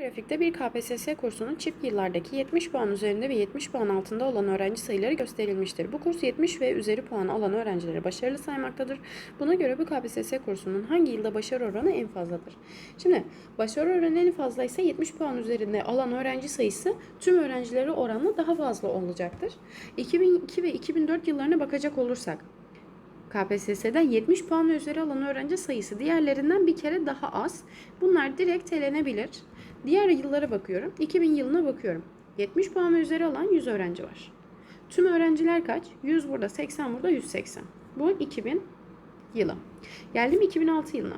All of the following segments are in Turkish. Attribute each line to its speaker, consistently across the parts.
Speaker 1: Grafikte bir KPSS kursunun çift yıllardaki 70 puan üzerinde ve 70 puan altında olan öğrenci sayıları gösterilmiştir. Bu kurs 70 ve üzeri puan alan öğrencileri başarılı saymaktadır. Buna göre bu KPSS kursunun hangi yılda başarı oranı en fazladır? Şimdi başarı oranı en fazla ise 70 puan üzerinde alan öğrenci sayısı tüm öğrencileri oranla daha fazla olacaktır. 2002 ve 2004 yıllarına bakacak olursak KPSS'den 70 puan üzeri alan öğrenci sayısı diğerlerinden bir kere daha az. Bunlar direkt elenebilir. Diğer yıllara bakıyorum. 2000 yılına bakıyorum. 70 puan ve üzeri alan 100 öğrenci var. Tüm öğrenciler kaç? 100 burada, 80 burada, 180. Bu 2000 yılı. Geldim 2006 yılına.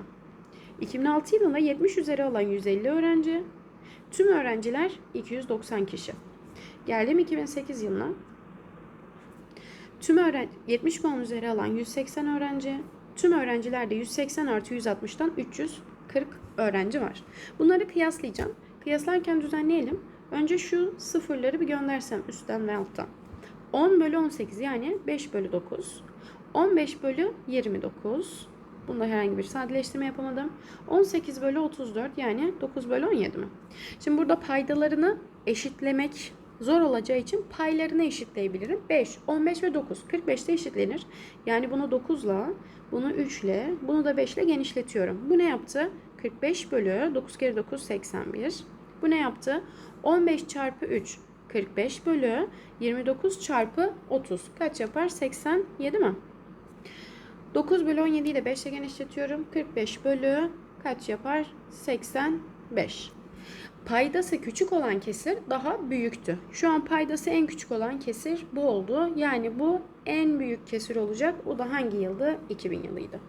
Speaker 1: 2006 yılında 70 üzeri alan 150 öğrenci. Tüm öğrenciler 290 kişi. Geldim 2008 yılına. Tüm öğren 70 puan üzeri alan 180 öğrenci. Tüm öğrencilerde 180 artı 160'tan 340 öğrenci var. Bunları kıyaslayacağım. Kıyaslarken düzenleyelim. Önce şu sıfırları bir göndersem üstten ve alttan. 10 bölü 18 yani 5 bölü 9. 15 bölü 29. Bunda herhangi bir sadeleştirme yapamadım. 18 bölü 34 yani 9 bölü 17 mi? Şimdi burada paydalarını eşitlemek zor olacağı için paylarını eşitleyebilirim. 5, 15 ve 9. 45'te eşitlenir. Yani bunu 9 ile, bunu 3 ile, bunu da 5 ile genişletiyorum. Bu ne yaptı? 45 bölü 9 kere 9 81. Bu ne yaptı? 15 çarpı 3 45 bölü 29 çarpı 30. Kaç yapar? 87 mi? 9 bölü 17'yi de 5 ile genişletiyorum. 45 bölü kaç yapar? 85. Paydası küçük olan kesir daha büyüktü. Şu an paydası en küçük olan kesir bu oldu. Yani bu en büyük kesir olacak. O da hangi yıldı? 2000 yılıydı.